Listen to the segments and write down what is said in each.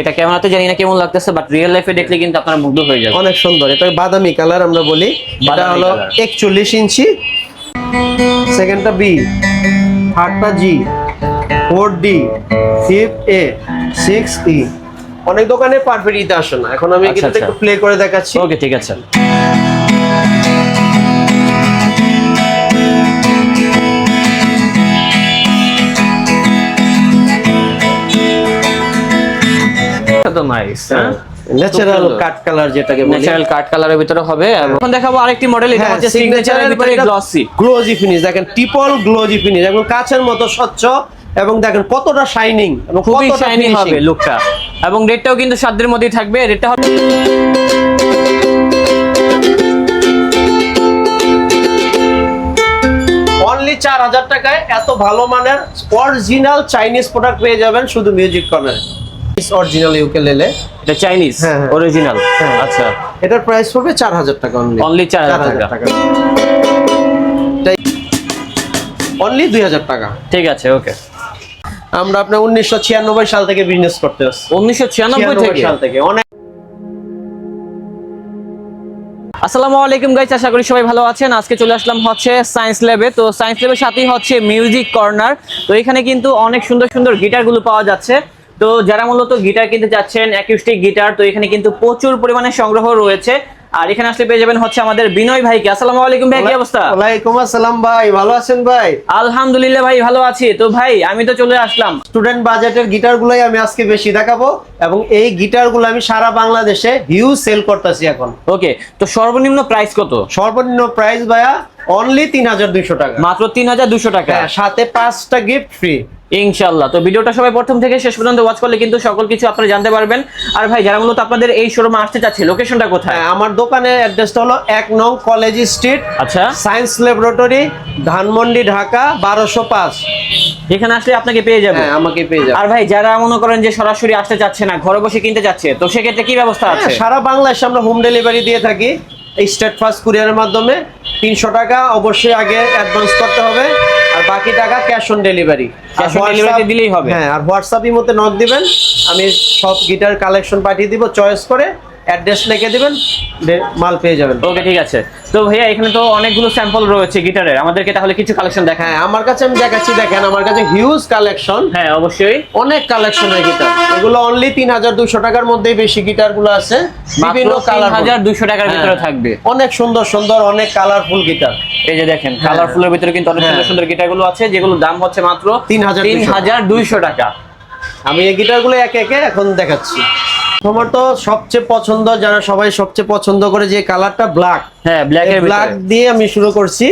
এটা কেমন ক্যামেরাতে জানি না কেমন লাগতেছে বাট রিয়েল লাইফে দেখলে কিন্তু আপনারা মুগ্ধ হয়ে যাবেন। অনেক সুন্দর এটা বাদামি কালার আমরা বলি। এটা হলো। একচল্লিশ ইঞ্চি। সেকেন্ডটা B থার্ডটা G four D fifth A six E অনেক দোকানে পারফেক্ট ইতে আসে না। এখন আমি কিন্তু আচ্ছা। একটু প্লে করে দেখাচ্ছি। ওকে ঠিক আছে। নাইস হ্যাঁ? ন্যাচারাল কাট কালার যেটাকে বলি। ন্যাচারাল কাট কালারের ভিতরে হবে। এখন দেখাবো আরেকটি মডেল এটা হ্যাঁ, হচ্ছে সিগনেচারের ভিতরে গ্লসি গ্লোজি ফিনিশ দেখেন ট্রিপল গ্লোজি ফিনিশ একদম কাচের মতো স্বচ্ছ এবং দেখেন কতটা শাইনিং এবং খুবই শাইনি। হবে লুকটা এবং রেটটাও কিন্তু সাধ্যের মধ্যেই থাকবে। রেটটা হবে অনলি চার হাজার টাকায় এত ভালো মানের অরিজিনাল চাইনিজ প্রোডাক্ট পেয়ে যাবেন শুধু মিউজিক কর্নারে অরিজিনাল ইউকেলেলে এটা চাইনিজ হ্যাঁ, হ্যাঁ। অরিজিনাল হ্যাঁ। আচ্ছা। এটার প্রাইস পড়বে টাকা অনলি Only 4,000 টাকা। অনলি দুই হাজার টাকা। ঠিক আছে ওকে আমরা আপনার উনিশশো ছিয়ানব্বই সাল থেকে বিজনেস করতে থেকে? সাল থেকে অনেক আসসালামু আলাইকুম গাইস আশা করি সবাই ভালো আছেন। আজকে চলে আসলাম হচ্ছে সায়েন্স ল্যাবে তো সায়েন্স ল্যাবের সাথেই হচ্ছে মিউজিক কর্নার তো এখানে কিন্তু অনেক সুন্দর সুন্দর গিটারগুলো পাওয়া যাচ্ছে। তো যারা মূলত গিটার কিনতে যাচ্ছেন অ্যাকিউস্টিক গিটার তো এখানে কিন্তু প্রচুর পরিমাণে সংগ্রহ রয়েছে। আর এখানে আসলে পেয়ে যাবেন হচ্ছে আমাদের বিনয় ভাইকে। আসসালামু আলাইকুম ভাই কি অবস্থা? ওয়ালাইকুম আসসালাম ভাই ভালো আছেন ভাই? আলহামদুলিল্লাহ ভাই ভালো আছি। তো ভাই আমি তো চলে আসলাম। স্টুডেন্ট বাজেটের গিটারগুলোই আমি আজকে বেশি দেখাবো এবং এই গিটারগুলো আমি সারা বাংলাদেশে হিউজ সেল করতেছি এখন। ওকে তো সর্বনিম্ন প্রাইস কত? সর্বনিম্ন প্রাইস ভাইয়া অনলি তিন হাজার দুইশো টাকা। মাত্র তিন হাজার দুশো টাকা। হ্যাঁ, সাথে পাঁচটা গিফট ফ্রি ইনশাল্লাহ তো ভিডিওটা সবাই প্রথম থেকে শেষ পর্যন্ত ওয়াচ করলে কিন্তু সকল কিছু আপনারা জানতে পারবেন। আর ভাই যারা মূলত আপনাদের এই শোরুমে আসতে চাচ্ছে লোকেশনটা কোথায়? হ্যাঁ আমার দোকানের অ্যাড্রেসটা হলো এক নং কলেজ স্ট্রিট আচ্ছা। সায়েন্স ল্যাবরেটরি ধানমন্ডি ঢাকা বারোশো পাঁচ। এখানে আসলে আপনাকে পেয়ে যাবে। হ্যাঁ আমাকে পেয়ে যাবে। আর ভাই যারা মনে করেন যে সরাসরি আসতে চাচ্ছে না ঘরে বসে কিনতে চাচ্ছে তো সেক্ষেত্রে কি ব্যবস্থা আছে? হ্যাঁ, সারা বাংলাদেশে আমরা হোম ডেলিভারি দিয়ে থাকি স্টেট ফার্স্ট কুরিয়ারের মাধ্যমে। তিনশো টাকা অবশ্যই আগে অ্যাডভান্স করতে হবে। আর বাকি টাকা cash on delivery cash on delivery দিলেই হবে। হ্যাঁ আর হোয়াটসঅ্যাপ মধ্যে নক দিবেন আমি সব গিটার কালেকশন পাঠিয়ে দিব চয়েস করে অ্যাড্রেস লিখে দিবেন মাল পেয়ে যাবেন। ওকে ঠিক আছে। তো ভাইয়া এখানে তো অনেকগুলো স্যাম্পল রয়েছে গিটারের। আমাদেরকে তাহলে কিছু কালেকশন দেখায় হ্যাঁ আমার কাছে আমি দেখাচ্ছি দেখেন আমার কাছে হিউজ কালেকশন হ্যাঁ অবশ্যই। অনেক কালেকশনের গিটার এগুলো অনলি তিন হাজার দুইশো টাকার মধ্যেই বেশি গিটারগুলো আছে বিভিন্ন কালার হাজার দুইশো টাকার ভিতরে থাকবে। অনেক সুন্দর সুন্দর অনেক কালারফুল গিটার এই যে দেখেন কালারফুলের ভিতরে কিন্তু অনেক সুন্দর হ্যাঁ। সুন্দর গিটারগুলো আছে যেগুলোর দাম হচ্ছে মাত্র 3,200 তিন হাজার দুইশো টাকা। আমি এই গিটারগুলো একে একে এখন দেখাচ্ছি। তোমার তো সবচেয়ে পছন্দ যারা সবাই সবচেয়ে পছন্দ করে যে কালারটা ব্ল্যাক হ্যাঁ ব্ল্যাক এর ব্ল্যাক দিয়ে আমি শুরু করছি।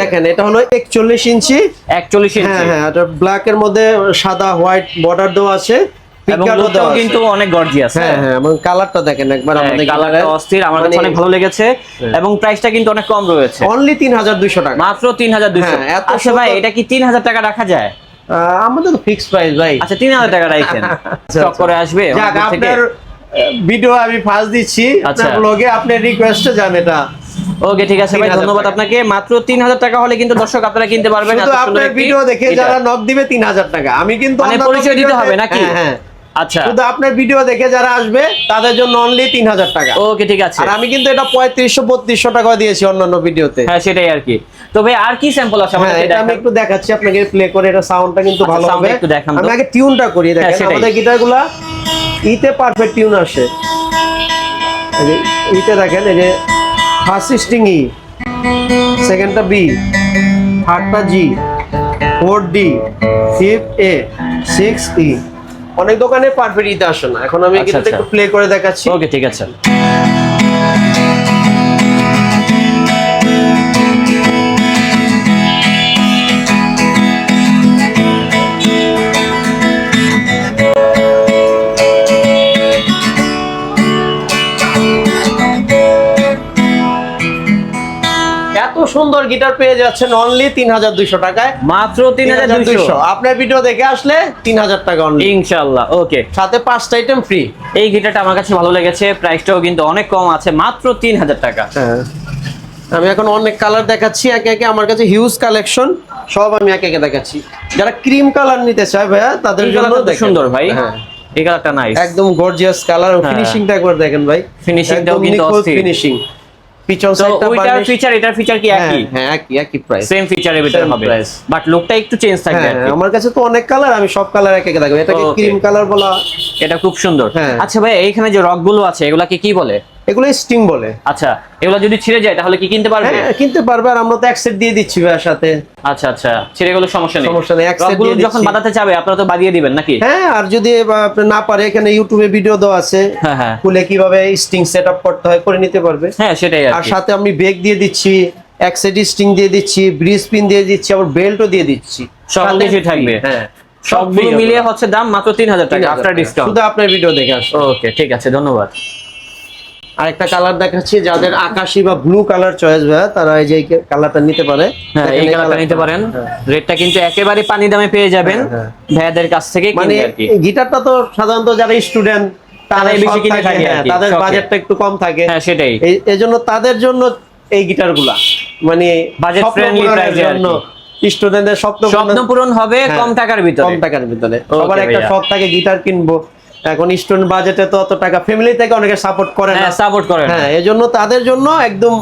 দেখেন এটা হলো একচল্লিশ ইঞ্চি। একচল্লিশ হ্যাঁ ইঞ্চি। হ্যাঁ হ্যাঁ এটা ব্ল্যাক এর মধ্যে সাদা হোয়াইট বর্ডার দেওয়া আছে। কিন্তু অনেক গর্জিয়াস হ্যাঁ হ্যাঁ এবং কালারটা দেখেন একবার আমাদের কালারটা অস্থির আমার কাছে অনেক ভালো লেগেছে। হ্যাঁ। এবং প্রাইসটা কিন্তু অনেক কম রয়েছে। অনলি তিন হাজার দুইশো টাকা। মাত্র তিন হাজার দুইশো। হ্যাঁ, এত আচ্ছা ভাই এটা কি তিন হাজার টাকা রাখা যায়? আমাদের তো ফিক্স প্রাইস ভাই। আচ্ছা তিন হাজার টাকা রাখেন। স্টক করে আসবে। অনেক দূর থেকে? আপনার ভিডিও আমি ফার্স্ট দিচ্ছি। আচ্ছা। আপনার ব্লগে আপনার রিকোয়েস্টে যান এটা। ওকে ঠিক আছে ভাই ধন্যবাদ আপনাকে। মাত্র তিন হাজার টাকা হলে কিন্তু দর্শক আপনারা কিনতে পারবেন। শুধু এত সুন্দর আপনার একটি ভিডিও দেখে যারা নক দিবে তিন হাজার টাকা। আমি কিন্তু মানে পরিচয় দিতে হবে নাকি? হ্যাঁ, হ্যাঁ। আচ্ছা। শুধু আপনার ভিডিও দেখে যারা আসবে তাদের জন্য অনলি তিন হাজার টাকা। ওকে ঠিক আছে। আর আমি কিন্তু এটা পঁয়ত্রিশশো বত্রিশশো টাকা দিয়েছি অন্যান্য ভিডিওতে। হ্যাঁ সেটাই আর কি। তো ভাই আর কি স্যাম্পল আছে হ্যাঁ আমাদের এটা আমি একটু দেখাচ্ছি আপনাকে প্লে করে এটা সাউন্ডটা কিন্তু আচ্ছা, ভালো হবে। একটু দেখান আমি আগে টিউনটা করি হ্যাঁ, দেখেন সেটাই। আমাদের গিটারগুলা ইতে পারফেক্ট টিউন আসে। ইতে দেখেন এই যে ফার্স্ট স্ট্রিং ই সেকেন্ডটা B থার্ডটা G four D fifth A six ই। অনেক দোকানে পারফেক্ট ইতে আসে না। এখন আমি আচ্ছা, আচ্ছা। একটু প্লে করে দেখাচ্ছি। ওকে ঠিক আছে। সুন্দর গিটার পেয়ে যাচ্ছেন অনলি তিন হাজার দুইশো টাকায়। মাত্র তিন হাজার দুইশো। আপনার ভিডিও দেখে আসলে তিন হাজার টাকা অনলি ইনশাল্লাহ ওকে। সাথে পাঁচটা আইটেম ফ্রি এই গিটারটা আমার কাছে ভালো লেগেছে প্রাইসটাও কিন্তু অনেক কম আছে মাত্র তিন হাজার টাকা। হ্যাঁ। আমি এখন অনেক কালার দেখাচ্ছি একে একে আমার কাছে হিউজ কালেকশন সব আমি একে একে দেখাচ্ছি। যারা ক্রিম কালার নিতে চায় ভাইয়া তাদের জন্য। সুন্দর ভাই। হ্যাঁ। এই কালারটা নাইস একদম গর্জিয়াস কালার। ফিনিশিংটা একবার দেখেন ভাই। Finishingটাও কিন্তু অস্থির। ফিনিশিং পিছন সাইডটা ওইটার ফিচার এটার ফিচার কি হ্যাঁ একই? হ্যাঁ একই একই প্রাইস সেম ফিচারের ভিতরে হবে। বাট লুকটা একটু চেঞ্জ থাকবে হ্যাঁ। আমার কাছে তো অনেক কালার আমি সব কালার একে একে দেখাবো। এটাকে ক্রিম কালার বলা এটা খুব সুন্দর। আচ্ছা ভাই এইখানে যে রকগুলো আছে এগুলাকে কি বলে? এগুলো স্টিং বলে। আচ্ছা এগুলো যদি ছিঁড়ে যায় তাহলে কি কিনতে পারবে? হ্যাঁ কিনতে পারবে আর আমরা তো এক সেট দিয়ে দিচ্ছি ভাইয়ের সাথে। আচ্ছা আচ্ছা ছিঁড়ে গেলে সমস্যা নেই। সমস্যা নেই, এক দিয়ে যখন। বাঁধাতে চাবে আপনারা তো বাদিয়ে দিবেন নাকি? হ্যাঁ আর যদি আপনি না পারে এখানে ইউটিউবে ভিডিও দেওয়া আছে। হ্যাঁ হ্যাঁ। খুলে কীভাবে স্টিং সেট আপ করতে হয় করে নিতে পারবে। হ্যাঁ সেটাই আর সাথে আমি বেগ দিয়ে দিচ্ছি এক সেট স্টিং দিয়ে দিচ্ছি ব্রিজ পিন দিয়ে দিচ্ছি আবার বেল্টও দিয়ে দিচ্ছি। সব কিছুই থাকবে। হ্যাঁ সবগুলো মিলিয়ে হচ্ছে দাম মাত্র তিন হাজার টাকা। 3000 আফটার। ডিসকাউন্ট শুধু আপনার ভিডিও দেখে আসুন। ওকে ঠিক আছে ধন্যবাদ। আরেকটা কালার দেখাচ্ছি যাদের আকাশি বা ব্লু কালার চয়েস ভাই তারা এই যে কালারটা নিতে পারে। হ্যাঁ এই কালারটা নিতে পারেন। হ্যাঁ। রেটটা কিন্তু একেবারে পানি দামে পেয়ে যাবেন। হ্যাঁ, ভাইয়াদের কাছ থেকে মানে গিটারটা তো সাধারণত যারা স্টুডেন্ট তারাই বেশি কিনে থাকে তাদের বাজেটটা একটু কম থাকে। হ্যাঁ সেটাই। এই এজন্য তাদের জন্য এই গিটারগুলা মানে বাজেট এ আর জন্য স্টুডেন্টদের স্বপ্ন পূরণ- হবে হ্যাঁ, কম টাকার ভিতরে। কম টাকার ভিতরে। সবার একটা শখ থাকে গিটার কিনবো। এখন স্টুডেন্ট বাজেটে তো অত টাকা ফ্যামিলি থেকে অনেকে সাপোর্ট করে না। হ্যাঁ সাপোর্ট করে হ্যাঁ এজন্য তাদের জন্য একদম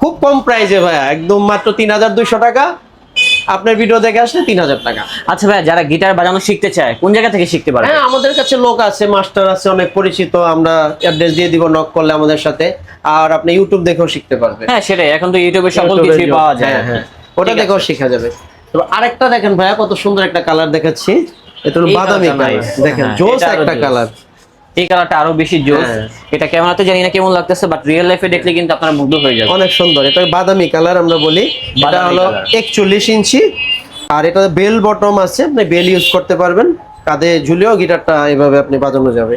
খুব কম প্রাইসে ভাইয়া একদম মাত্র তিন হাজার দুইশো টাকা। আপনার ভিডিও দেখে আসলে তিন হাজার টাকা। আচ্ছা ভাইয়া যারা গিটার বাজানো শিখতে চায় কোন জায়গা থেকে শিখতে পারে হ্যাঁ আমাদের কাছে লোক আছে মাস্টার আছে অনেক পরিচিত আমরা অ্যাড্রেস দিয়ে দিব নক করলে আমাদের সাথে। আর আপনি ইউটিউব দেখেও শিখতে পারবেন হ্যাঁ সেটাই এখন তো ইউটিউবে সকল কিছুই পাওয়া যায়। হ্যাঁ, হ্যাঁ। ওটা দেখেও। শেখা যাবে। তো আরেকটা দেখেন ভাইয়া কত সুন্দর একটা কালার দেখাচ্ছি। এটা হলো বাদামি কালার দেখেন হ্যাঁ, জোস একটা কালার এই কালারটা আরও বেশি জোস হ্যাঁ। এটা ক্যামেরাতে জানি না কেমন লাগতেছে বাট রিয়েল লাইফে দেখলে কিন্তু আপনারা মুগ্ধ হয়ে যাবে। অনেক সুন্দর। এটা বাদামি কালার আমরা বলি। এটা হলো colour। একচল্লিশ ইঞ্চি। আর এটা বেল বটম আছে আপনি বেল ইউজ করতে পারবেন। কাঁধে ঝুলেও গিটারটা এভাবে আপনি বাজানো যাবে।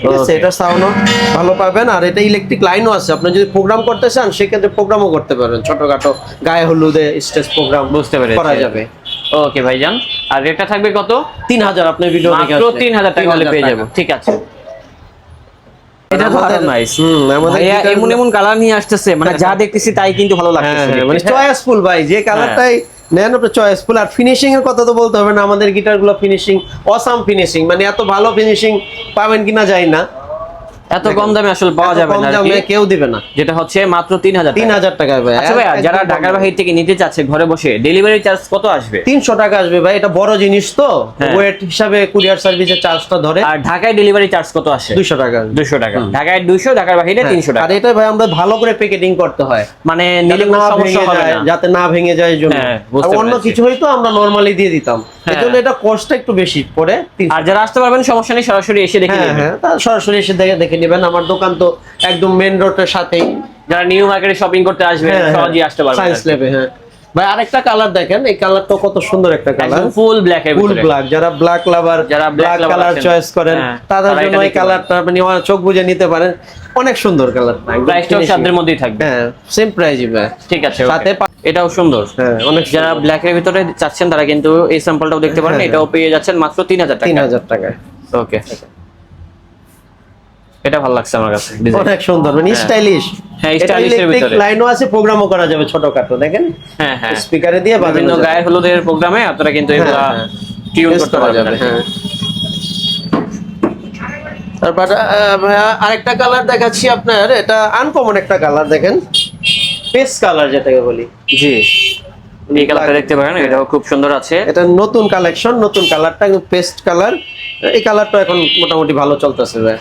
ঠিক আছে এটা সাউন্ডও ভালো পাবেন। আর এটা ইলেকট্রিক লাইনও আছে। আপনি যদি প্রোগ্রাম করতে চান সেক্ষেত্রে প্রোগ্রামও করতে পারবেন। ছোটখাটো গায়ে হলুদে স্টেজ প্রোগ্রাম বুঝতে পেরেছি। করা যাবে। ওকে ভাইজান। আর রেটটা থাকবে কত? তিন হাজার আপনি ভিডিও দেখে মাত্র আসলে। তিন হাজার টাকা হলে পেয়ে যাবেন ঠিক আছে। এটা আমাদের- নাইস হুম, আমাদের এমন এমন কালার নিয়ে আসতেছে। মানে যা দেখতেছি তাই কিন্তু ভালো হ্যাঁ, লাগতেছে। হ্যাঁ, মানে চয়েসফুল ভাই। যে কালারটাই নেন আপনি চয়েসফুল আর ফিনিশিং এর কথা তো বলতে হবে না। আমাদের গিটারগুলো ফিনিশিং অসাম ফিনিশিং মানে এত ভালো ফিনিশিং পাবেন কিনা যায় না। এত কম দামে আসলে পাওয়া যাবে না। কেউ দিবে না। যেটা হচ্ছে মাত্র তিন হাজার তিন হাজার টাকায় ভাই আচ্ছা ভাইয়া যারা ঢাকার বাহির থেকে নিতে চাচ্ছে ঘরে বসে ডেলিভারি চার্জ কত আসবে? তিনশো টাকা আসবে ভাই এটা বড় জিনিস তো। হ্যাঁ। ওয়েট হিসাবে কুরিয়ার সার্ভিসের চার্জটা ধরে। আর ঢাকায় ডেলিভারি চার্জ কত আসে? দুইশো টাকা। দুশো টাকা। ঢাকায় দুশো ঢাকার বাহিরে হ্যাঁ, তিনশো টাকা। আর এটা ভাই আমরা ভালো করে প্যাকেটিং করতে হয়। মানে নিলে কোনো না সমস্যা ভেঙে হবে যায় না। যাতে না ভেঙে যায় জন্য। হ্যাঁ, অন্য। কিছু হয়তো আমরা নরমালি দিয়ে দিতাম। হ্যাঁ। জন্য এটা কস্টটা একটু বেশি পড়ে আর যারা আসতে পারবেন সমস্যা নেই সরাসরি এসে দেখে হ্যাঁ নেবেন। হ্যাঁ সরাসরি এসে দেখে দেখে নেবেন। আমার দোকান তো একদম মেন রোডের সাথেই। যারা নিউ মার্কেটে শপিং করতে আসবেন সহজেই আসতে পারবেন সায়েন্স ল্যাবে হ্যাঁ। ভাই আরেকটা কালার দেখেন। এই কালারটা কত সুন্দর একটা কালার ফুল ব্ল্যাক এর ফুল ব্ল্যাক যারা ব্ল্যাক লাভার যারা ব্ল্যাক কালার চয়েস করেন হ্যাঁ, তাদের জন্য এই কালারটা মানে আমার চোখ বুঝে নিতে পারেন। অনেক সুন্দর কালারটা প্রাইসটাও সাধ্যের মধ্যেই থাকবে। হ্যাঁ সেম প্রাইসই ভাই। ঠিক আছে সাথে এটাও সুন্দর। হ্যাঁ। অনেক যারা ব্ল্যাক এর ভিতরে চাচ্ছেন তারা কিন্তু এই স্যাম্পলটাও দেখতে পারেন। হ্যাঁ, এটাও পেয়ে যাচ্ছেন মাত্র তিন হাজার তিন টাকা হাজার টাকায়। ওকে এটা ভালো লাগছে আমার কাছে। অনেক সুন্দর মানে স্টাইলিশ হ্যাঁ, এর ভিতরে। লাইনও আছে প্রোগ্রামও করা যাবে ছোটখাটো দেখেন? হ্যাঁ হ্যাঁ। স্পিকারে দিয়ে বিভিন্ন। গায়ে হলুদের প্রোগ্রামে আপনারা কিন্তু এগুলা হ্যাঁ, হ্যাঁ। টিউন করতে পারবেন। হ্যাঁ। তারপর আরেকটা কালার দেখাচ্ছি আপনার। এটা আনকমন একটা কালার দেখেন। পেস্ট কালার যেটাকে বলি। জি। এই কালারটা দেখতে পারেন এটাও খুব সুন্দর আছে। এটা নতুন কালেকশন নতুন কালারটা পেস্ট কালার এই কালারটা এখন মোটামুটি ভালো চলতেছে ভাই।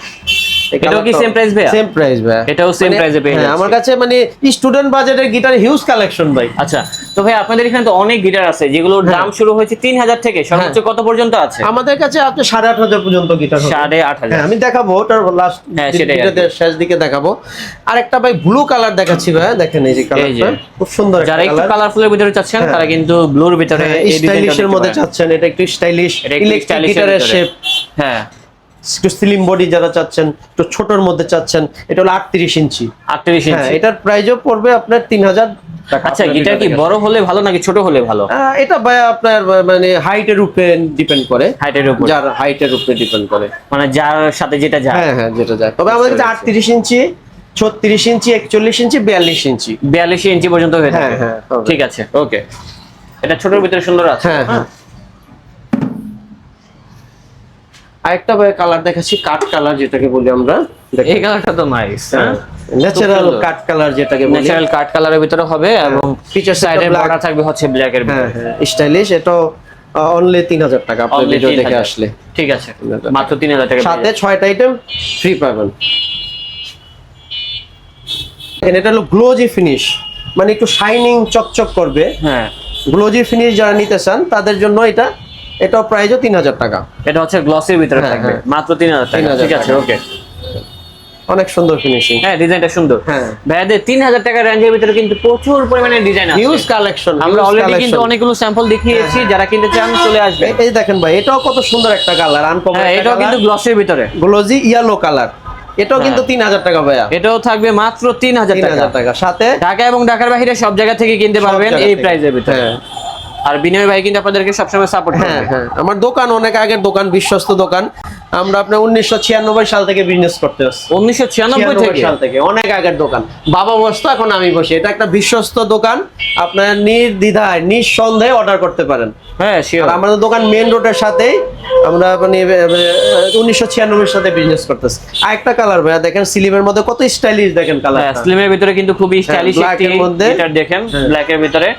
এটাও কি same price ভাইয়া? সেম প্রাইস ভাই এটাও price এ পেয়ে হ্যাঁ, যাচ্ছে। আমার কাছে মানে স্টুডেন্ট বাজেটের গিটার হিউজ কালেকশন ভাই। আচ্ছা তো ভাই আপনাদের এখানে তো অনেক গিটার আছে যেগুলোর দাম শুরু হয়েছে তিন হাজার থেকে সর্বোচ্চ কত পর্যন্ত আছে? আমাদের কাছে আপনি সাড়ে আট হাজার পর্যন্ত গিটার হবে। সাড়ে আট হাজার। হ্যাঁ আমি দেখাবো ওটার লাস্ট হ্যাঁ, সেটাই। শেষ দিকে দেখাবো। আরেকটা ভাই ব্লু কালার দেখাচ্ছি ভাই দেখেন এই যে কালারটা খুব সুন্দর যারা একটু কালার কালারফুলের ভিতরে চাচ্ছেন তারা কিন্তু ব্লুর ভিতরে এই স্টাইলিশের মধ্যে চাচ্ছেন এটা একটু স্টাইলিশ ইলেকট্রিক গিটারের শেপ হ্যাঁ। একটু স্লিম বডি যারা চাচ্ছেন একটু ছোটর মধ্যে চাচ্ছেন এটা হলো আটত্রিশ ইঞ্চি। আটত্রিশ হ্যাঁ ইঞ্চি? এটার প্রাইসও পড়বে আপনার তিন হাজার আচ্ছা গিটার কি বড় হলে ভালো নাকি ছোট হলে ভালো? এটা ভাই আপনার মানে হাইটের উপরে ডিপেন্ড করে। হাইটের উপর। যার হাইটের উপরে ডিপেন্ড করে। মানে যার সাথে যেটা যায়। হ্যাঁ হ্যাঁ যেটা যায়। তবে আমাদের কাছে আটত্রিশ ইঞ্চি ছত্রিশ ইঞ্চি একচল্লিশ ইঞ্চি বিয়াল্লিশ ইঞ্চি। বিয়াল্লিশ ইঞ্চি পর্যন্ত হয়ে থাকে হ্যাঁ, ঠিক আছে ওকে। এটা ছোটর ভিতরে সুন্দর আছে। হ্যাঁ হ্যাঁ। আরেকটা কালার দেখাচ্ছি কাঠ কালার যেটাকে বলি আমরা। এই কালারটা তো নাইস হ্যাঁ। ন্যাচারাল। কাঠ কালার যেটাকে বলি। ন্যাচারাল কাট কালারের ভিতরে হবে এবং Features একটা সাইডে। বর্ডার থাকবে হচ্ছে ব্ল্যাক এর হ্যাঁ ভিতরে। হ্যাঁ স্টাইলিশ এটা অনলি তিন হাজার টাকা আপনার Only ভিডিও দেখে আসলে। ঠিক আছে। মাত্র তিন হাজার টাকা সাথে ছয়টা আইটেম ফ্রি পাবেন এখানে এটা হলো গ্লোজি ফিনিশ মানে একটু শাইনিং চকচক করবে। হ্যাঁ। গ্লোজি ফিনিশ যারা নিতে চান তাদের জন্য এটা এটাও প্রাইসও তিন হাজার টাকা। এটা হচ্ছে গ্লসের ভিতরে হ্যাঁ, থাকবে। হ্যাঁ। মাত্র তিন হাজার টাকা ঠিক আছে ওকে অনেক সুন্দর ফিনিশিং হ্যাঁ ডিজাইনটা সুন্দর। হ্যাঁ। ভাইয়াদের তিন হাজার টাকার রেঞ্জের ভিতরে কিন্তু প্রচুর পরিমাণে ডিজাইন আছে। হিউজ কালেকশন আমরা অলরেডি কিন্তু অনেকগুলো স্যাম্পল দেখিয়েছি যারা কিনতে চান চলে আসবে। এই দেখেন ভাই এটাও কত সুন্দর একটা কালার আনকমন হ্যাঁ এটাও কিন্তু গ্লসের ভিতরে। গ্লোজি ইয়েলো কালার এটাও হ্যাঁ। কিন্তু তিন হাজার টাকা ভাইয়া। এটাও থাকবে মাত্র তিন হাজার তিন টাকা। টাকা সাথে ঢাকা এবং ঢাকার বাইরে সব জায়গা থেকে কিনতে পারবেন এই থেকে। প্রাইসের ভিতরে। হ্যাঁ। আর বিনয় ভাই কিন্তু আপনাদেরকে সবসময় সাপোর্ট হ্যাঁ হ্যাঁ। আমার দোকান অনেক আগের দোকান বিশ্বস্ত দোকান। আমরা আপনার উনিশশো ছিয়ানব্বই সাল থেকে বিজনেস করতে উনিশশো ছিয়ানব্বই থেকে? সাল থেকে অনেক আগের দোকান। বাবা বসতো এখন আমি বসি। এটা একটা বিশ্বস্ত দোকান। আপনার নির্দ্বিধায় নিঃসন্দেহে অর্ডার করতে পারেন। হ্যাঁ আমাদের দোকান মেন রোডের সাথেই আমরা মানে উনিশশো ছিয়ানব্বই সাথে বিজনেস করতেছি। আরেকটা কালার ভাইয়া দেখেন সিলিমের মধ্যে কত স্টাইলিশ দেখেন কালার হ্যাঁ স্লিমের ভিতরে কিন্তু খুবই স্টাইলিশ এর মধ্যে। দেখেন হ্যাঁ। ব্ল্যাক এর ভিতরে।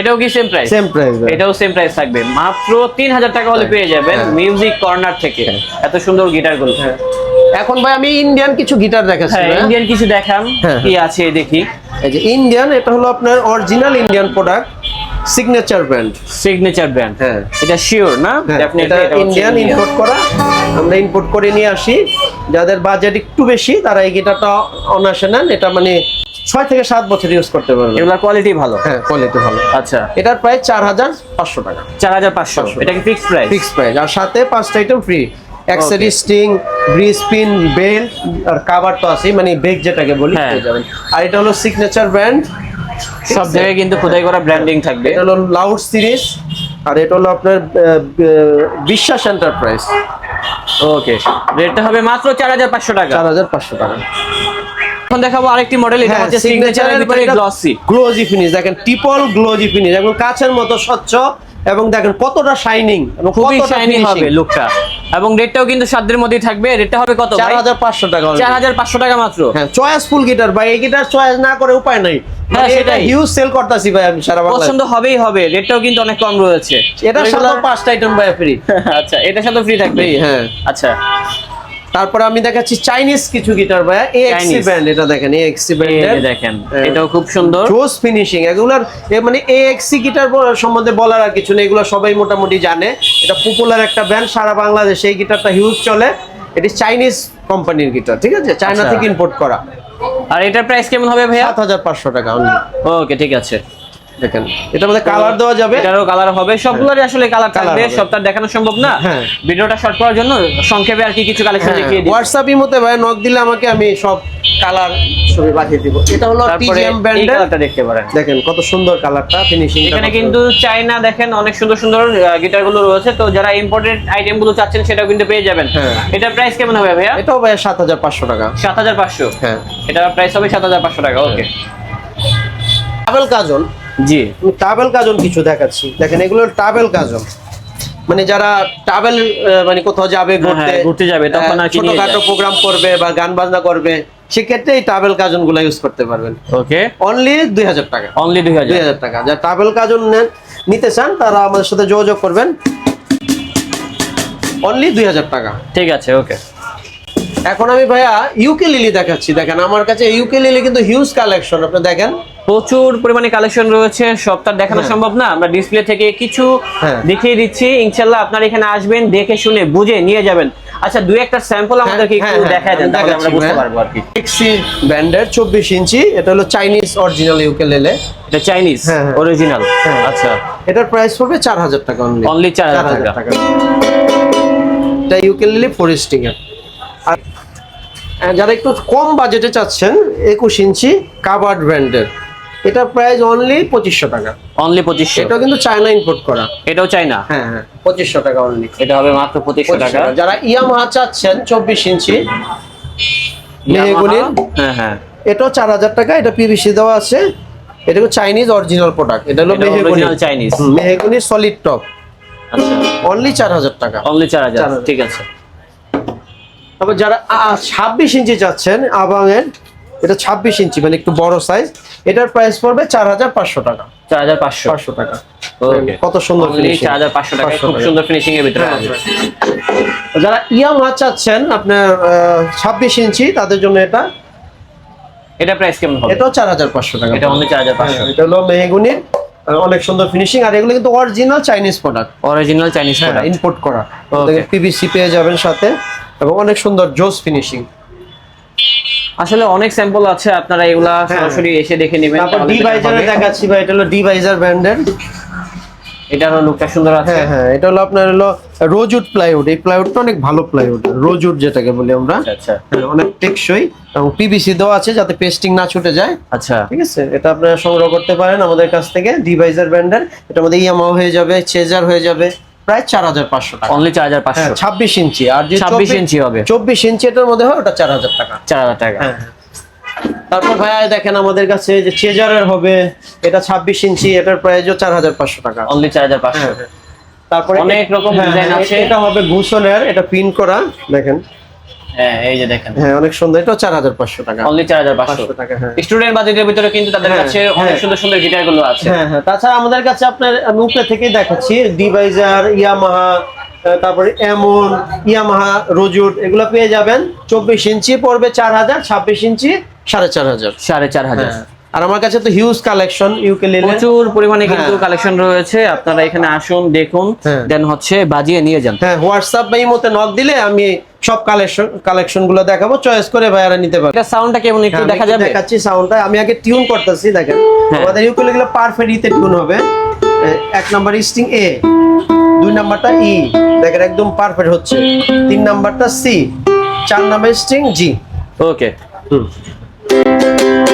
এটাও কি সেম প্রাইস সেম প্রাইস এটাও সেম প্রাইস থাকবে। মাত্র তিন হাজার টাকা হলে পেয়ে যাবেন হ্যাঁ। মিউজিক কর্নার থেকে। এত সুন্দর গিটারগুলো এখন ভাই আমি ইন্ডিয়ান কিছু গিটার দেখাচ্ছি হ্যাঁ ইন্ডিয়ান কিছু দেখান হ্যাঁ, কি আছে দেখি। এই যে ইন্ডিয়ান এটা হলো আপনার original Indian product signature brand signature brand হ্যাঁ। এটা শিওর না? হ্যাঁ, এটা ইন্ডিয়ান। ইম্পোর্ট করা। আমরা ইম্পোর্ট করে নিয়ে আসি। যাদের বাজেট একটু বেশি তারা এই গিটারটা অনায়াসে নেন। এটা মানে ছয় থেকে সাত বছর ইউজ করতে পারবেন। এগুলোর কোয়ালিটি ভালো? হ্যাঁ কোয়ালিটি ভালো। আচ্ছা। এটার প্রাইস চার হাজার পাঁচশো টাকা। চার হাজার পাঁচশো। এটা কি ফিক্সড প্রাইস ফিক্স প্রাইস আর সাথে পাঁচটা item free accessory string bridge pin belt আর কাভার তো আছে মানে বেগ যেটাকে বলি হ্যাঁ। আর এটা হলো সিগনেচার ব্র্যান্ড সব জায়গায় কিন্তু খোদাই করা ব্র্যান্ডিং থাকবে। এটা হলো লাউড সিরিজ আর এটা হলো আপনার বিশ্বাস এন্টারপ্রাইজ ওকে রেটটা হবে মাত্র চার হাজার পাঁচশো টাকা। চার হাজার পাঁচশো টাকা। এখন দেখাবো আরেকটি মডেল এটা হচ্ছে সিগনেচারের ভিতরে গ্লসি গ্লোজি ফিনিশ দেখেন টিপল গ্লোজি ফিনিশ একদম কাচের মতো স্বচ্ছ। এবং দেখেন কতটা শাইনিং খুবই শাইনিং হবে লুকটা এবং রেটটাও কিন্তু সাধ্যের মধ্যেই থাকবে। রেটটা হবে কত চার হাজার পাঁচশো টাকা চার হাজার পাঁচশো টাকা মাত্র। হ্যাঁ চয়েস ফুল গিটার ভাই। এই গিটার চয়েস না করে উপায় নাই। হ্যাঁ, এটা সেটাই। হিউজ সেল করতেছি ভাই আমি সারা বাংলায় পছন্দ হবেই হবে। রেটটাও কিন্তু অনেক কম রয়েছে। এটার তো সাথে পাঁচটা আইটেম ভাই ফ্রি আচ্ছা এটার সাথে ফ্রি থাকবে? হ্যাঁ। আচ্ছা। তারপর আমি দেখাচ্ছি চাইনিজ কিছু গিটার ভাই এএক্সি। ব্র্যান্ড এটা দেখেন এএক্সি ব্র্যান্ডের দেখেন হ্যাঁ। এটাও খুব সুন্দর জোস ফিনিশিং এগুলার এ মানে এএক্সি গিটার সম্বন্ধে বলার আর কিছু নেই এগুলো সবাই মোটামুটি জানে এটা পপুলার একটা ব্র্যান্ড সারা বাংলাদেশে এই গিটারটা হিউজ চলে এটি চাইনিজ কোম্পানির গিটার ঠিক আছে চায়না আচ্ছা। থেকে ইম্পোর্ট করা আর এটার প্রাইস কেমন হবে ভাইয়া সাত হাজার পাঁচশো টাকা। ওকে ঠিক আছে দেখেন। এটার মধ্যে কালার দেওয়া যাবে। এটারও কালার হবে। সবগুলোরই আসলে কালার থাকবে হবে। সব তার দেখানো সম্ভব না। হ্যাঁ। ভিডিওটা শর্ট করার জন্য সংক্ষেপে আর কি কিছু কালেকশন দেখিয়ে দিই। হোয়াটসঅ্যাপ ইমোতে ভাই নক দিলে আমাকে আমি সব কালার ছবি পাঠিয়ে দিব। এটা হলো এই ব্র্যান্ডের কালারটা দেখতে পারেন। দেখেন কত সুন্দর কালারটা ফিনিশিং এখানে কিন্তু চাইনা দেখেন অনেক সুন্দর সুন্দর গিটারগুলো রয়েছে। তো যারা ইম্পোর্টেড আইটেমগুলো চাচ্ছেন সেটাও কিন্তু পেয়ে যাবেন। হ্যাঁ। এটার প্রাইস কেমন হবে ভাইয়া? এটাও ভাই সাত হাজার পাঁচশো টাকা। সাত হাজার পাঁচশো? হ্যাঁ। এটা প্রাইস হবে সাত হাজার পাঁচশো টাকা ওকে ট্রাভেল কাজল জি। টাবেল কাজল কিছু দেখাচ্ছি। দেখেন এগুলো টাবেল কাজল। মানে যারা টাবেল মানে কোথাও যাবে ঘুরতে হ্যাঁ, ঘুরতে যাবে, তখন আর ছোটখাটো প্রোগ্রাম করবে বা গান বাজনা করবে সেক্ষেত্রে এই টাবেল কাজলগুলো ইউজ করতে পারবেন। ওকে অনলি দুই হাজার টাকা। অনলি দুই দুই হাজার টাকা। যারা টাবেল কাজল নেন নিতে চান তারা আমাদের সাথে যোগাযোগ করবেন। অনলি দুই হাজার টাকা। ঠিক আছে ওকে এখন আমি ভাইয়া ইউকে লিলি দেখাচ্ছি। দেখেন আমার কাছে ইউকে লিলি কিন্তু হিউজ কালেকশন আপনি দেখেন প্রচুর পরিমাণে কালেকশন রয়েছে সব তার দেখানো হ্যাঁ। সম্ভব না আমরা ডিসপ্লে থেকে কিছু হ্যাঁ। দেখিয়ে দিচ্ছি ইনশাল্লাহ আপনারা এখানে আসবেন দেখে শুনে বুঝে নিয়ে যাবেন আচ্ছা দুই একটা স্যাম্পল আমাদেরকে একটু হ্যাঁ, দেখায় দেন তাহলে আমরা বুঝতে। পারব আর কি এক্সি ব্র্যান্ডের চব্বিশ ইঞ্চি এটা হলো চাইনিজ অরিজিনাল ইউকেলেলে এটা চাইনিজ। অরিজিনাল। আচ্ছা এটার প্রাইস পড়বে চার হাজার টাকা অনলি Only 4,000 টাকা। এটা ইউকেলেলে ফরেস্টিং এর আর যারা একটু কম বাজেটে চাচ্ছেন একুশ ইঞ্চি কাবার্ড ব্র্যান্ডের এটার প্রাইস অনলি পঁচিশশো টাকা। অনলি পঁচিশশো। এটা কিন্তু চায়না ইম্পোর্ট করা। এটাও চায়না হ্যাঁ হ্যাঁ পঁচিশশো টাকা অনলি এটা হবে মাত্র পঁচিশশো টাকা। যারা ইয়ামাহা চাচ্ছেন চব্বিশ ইঞ্চি Yamaha, হ্যাঁ হ্যাঁ। এটাও চার হাজার টাকা এটা পিভিসি দেওয়া আছে। এটা হলো চাইনিজ অরিজিনাল প্রোডাক্ট এটা হলো এটা মেহগুনি। চাইনিজ মেহগুনির সলিড টপ আচ্ছা। অনলি চার হাজার টাকা। অনলি চার হাজার 4,000 ঠিক আছে। তারপর যারা ছাব্বিশ ইঞ্চি চাচ্ছেন আবাঙের এটা ছাব্বিশ ইঞ্চি মানে একটু বড় সাইজ এটার প্রাইস পড়বে চার হাজার পাঁচশো টাকা। চার হাজার পাঁচশো। পাঁচশো টাকা। ওকে কত সুন্দর হাজার পাঁচশো টাকা খুব সুন্দর ফিনিশিং এর ভিতরে আছে। হ্যাঁ। যারা ইয়ামা চাচ্ছেন আপনার ছাব্বিশ ইঞ্চি তাদের জন্য এটা। এটা প্রাইস কেমন হবে? এটাও চার হাজার পাঁচশো টাকা এটা অনলি চার হাজার পাঁচশো। হ্যাঁ, এটা হলো মেহগুনির অনেক সুন্দর ফিনিশিং আর এগুলো কিন্তু original Chinese product original Chinese product import করা. পিভিসি পেয়ে যাবেন সাথে। এবং অনেক সুন্দর জোস ফিনিশিং আসলে অনেক স্যাম্পল আছে আপনারা এগুলা সরাসরি এসে দেখে নেবেন। তারপর তাহলে ডি better দেখাচ্ছি ভাই এটা হলো ডি ভাইজার ব্র্যান্ডের হলো লুকটা সুন্দর আছে। হ্যাঁ হ্যাঁ এটা হলো আপনার হলো রোজউড প্লাইউড এই প্লাইউডটা অনেক ভালো প্লাইউড রোজউড যেটাকে বলি আমরা। আচ্ছা আচ্ছা। হ্যাঁ, অনেক টেকসই এবং পিভিসি দেওয়া আছে যাতে পেস্টিং না ছুটে যায়। আচ্ছা। ঠিক আছে? এটা আপনারা সংগ্রহ করতে পারেন আমাদের কাছ থেকে ডিভাইজার ব্র্যান্ডের এটা আমাদের ইয়ামাও হয়ে যাবে চেজার হয়ে যাবে। প্রায় চার হাজার পাঁচশো টাকা। অনলি চার হাজার পাঁচশো। ছাব্বিশ ইঞ্চি। আর যে 26 ইঞ্চি হবে। চব্বিশ ইঞ্চি এটার মধ্যে হয় ওটা চার হাজার টাকা। চার হাজার টাকা। হ্যাঁ হ্যাঁ। তারপর ভাইয়া দেখেন আমাদের কাছে যে চেজারের হবে এটা ছাব্বিশ ইঞ্চি এটার প্রাইস চার হাজার পাঁচশো টাকা। অনলি চার হাজার পাঁচশো। তারপরে অনেক রকম ডিজাইন হ্যাঁ, আছে। এটা হবে গুসলের এটা পিন করা দেখেন। হ্যাঁ এই যে দেখেন। হ্যাঁ অনেক সুন্দর। টাকা। অনলি হ্যাঁ। স্টুডেন্ট বাজেটের ভিতরে কিন্তু তাদের হ্যাঁ, কাছে অনেক। সুন্দর সুন্দর গিটারগুলো আছে। হ্যাঁ হ্যাঁ। তাছাড়া আমাদের কাছে আপনার আমি উপরে থেকেই দেখাচ্ছি ডিভাইজার ইয়ামাহা তারপরে এমন ইয়ামাহা রোজুট এগুলো পেয়ে যাবেন। চব্বিশ ইঞ্চি পড়বে চার হাজার ছাব্বিশ ইঞ্চি সাড়ে চার হাজার। সাড়ে চার হাজার। আর আমার কাছে তো হিউজ কালেকশন ইউকে প্রচুর পরিমাণে কিন্তু। কালেকশন রয়েছে। আপনারা এখানে আসুন দেখুন। দেন হচ্ছে বাজিয়ে নিয়ে যান। হ্যাঁ হোয়াটসঅ্যাপ বা ইমোতে নক দিলে আমি সব কালেকশন কালেকশনগুলো দেখাবো চয়েস করে ভাইয়ারা নিতে পারবে। এটা সাউন্ডটা কেমন একটু হ্যাঁ, দেখা যাবে? দেখাচ্ছি সাউন্ডটা আমি আগে টিউন করতেছি দেখেন। হ্যাঁ। আমাদের ইউকুলে গুলো পারফেক্ট ইতে টিউন হবে। এক নাম্বার স্ট্রিং এ দুই নাম্বারটা ই দেখেন একদম পারফেক্ট হচ্ছে। তিন নাম্বারটা সি চার number string G okay only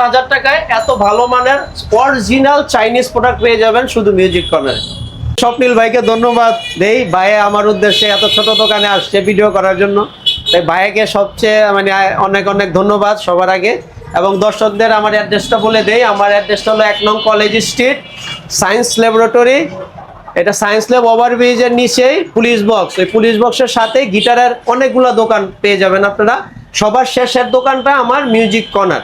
চার হাজার টাকায় এত ভালো মানের অরিজিনাল চাইনিজ প্রোডাক্ট পেয়ে যাবেন শুধু মিউজিক কর্নারে স্বপ্নিল ভাইকে ধন্যবাদ দেই। ভাই আমার উদ্দেশ্যে এত ছোট দোকানে আসছে ভিডিও করার জন্য। তাই ভাইকে সবচেয়ে মানে অনেক অনেক ধন্যবাদ সবার আগে। এবং দর্শকদের আমার অ্যাড্রেসটা বলে দেই। আমার অ্যাড্রেসটা হলো এক নং কলেজ স্ট্রিট সায়েন্স ল্যাবরেটরি এটা সায়েন্স ল্যাব ওভারব্রিজের নিচেই পুলিশ বক্স ওই পুলিশ বক্সের সাথে গিটারের অনেকগুলো দোকান পেয়ে যাবেন আপনারা। সবার শেষের দোকানটা আমার মিউজিক কর্নার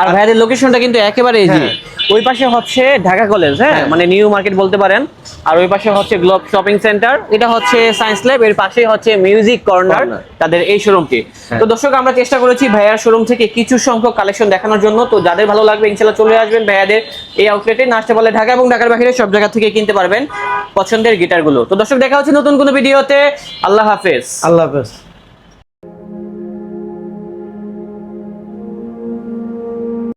আর ভাইদের লোকেশনটা কিন্তু একেবারে ইজি হ্যাঁ। ওই পাশে হচ্ছে ঢাকা কলেজ হ্যাঁ? হ্যাঁ। মানে নিউ মার্কেট বলতে পারেন। আর ওই পাশে হচ্ছে গ্লোব শপিং সেন্টার এটা হচ্ছে সায়েন্স ল্যাব এর পাশে হচ্ছে মিউজিক কর্নার তাদের এই শোরুমটি তো দর্শক আমরা চেষ্টা করেছি ভাইয়ার শোরুম থেকে কিছু সংখ্যক কালেকশন দেখানোর জন্য। তো যাদের ভালো লাগবে ইনশাল্লাহ চলে আসবেন ভাইয়াদের এই আউটলেটে না আসতে পারলে ঢাকা এবং ঢাকার বাইরে সব জায়গা থেকে কিনতে পারবেন পছন্দের গিটারগুলো তো দর্শক দেখা হচ্ছে নতুন কোনো ভিডিওতে। আল্লাহ হাফেজ। আল্লাহ হাফেজ।